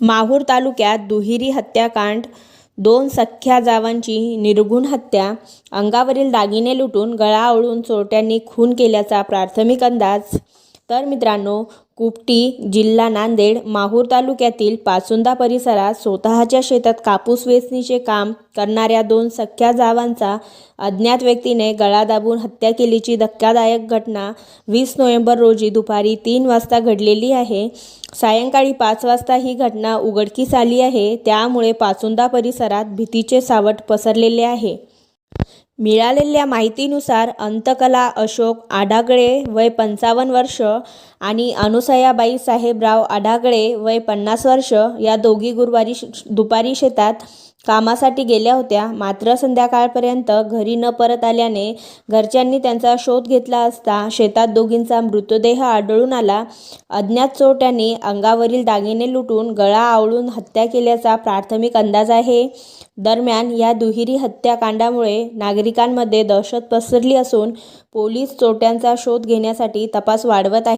माहूर तालुक्यात दुहेरी हत्याकांड दोन सख्ख्या जावांची निर्घुण हत्या अंगावरील दागिने लुटून गळा ओळून चोरट्यांनी खून केल्याचा प्राथमिक अंदाज. तर मित्रांनो कुपटी जिल्हा नांदेड माहूर तालुक्यातील पाचुंदा परिसरात स्वतःच्या शेतात कापूस वेचणीचे काम करणाऱ्या दोन सख्ख्या जावांचा अज्ञात व्यक्तीने गळा दाबून हत्या केलीची धक्कादायक घटना वीस नोव्हेंबर रोजी दुपारी तीन वाजता घडलेली आहे. सायंकाळी पाच वाजता ही घटना उघडकीस आली आहे. त्यामुळे पाचुंदा परिसरात भीतीचे सावट पसरलेले आहे. मिळालेल्या माहितीनुसार अंतकला अशोक आढागळे वय पंचावन्न वर्ष आणि अनुसयाबाई साहेबराव आढागळे वय पन्नास वर्ष या दोघी गुरुवारी श- दुपारी शेतात कामासाठी गेल्या होत्या. मात्र संध्याकाळपर्यंत घरी न परत आल्याने घरच्यांनी त्यांचा शोध घेतला असता शेतात दोघींचा मृतदेह आढळून आला. अज्ञात चोरट्यांनी अंगावरील दागिने लुटून गळा आवळून हत्या केल्याचा प्राथमिक अंदाज आहे. दरम्यान या दुहेरी हत्याकांडामुळे नागरिकांमध्ये दहशत पसरली असून पोलीस चोरट्यांचा शोध घेण्यासाठी तपास वाढवत आहेत.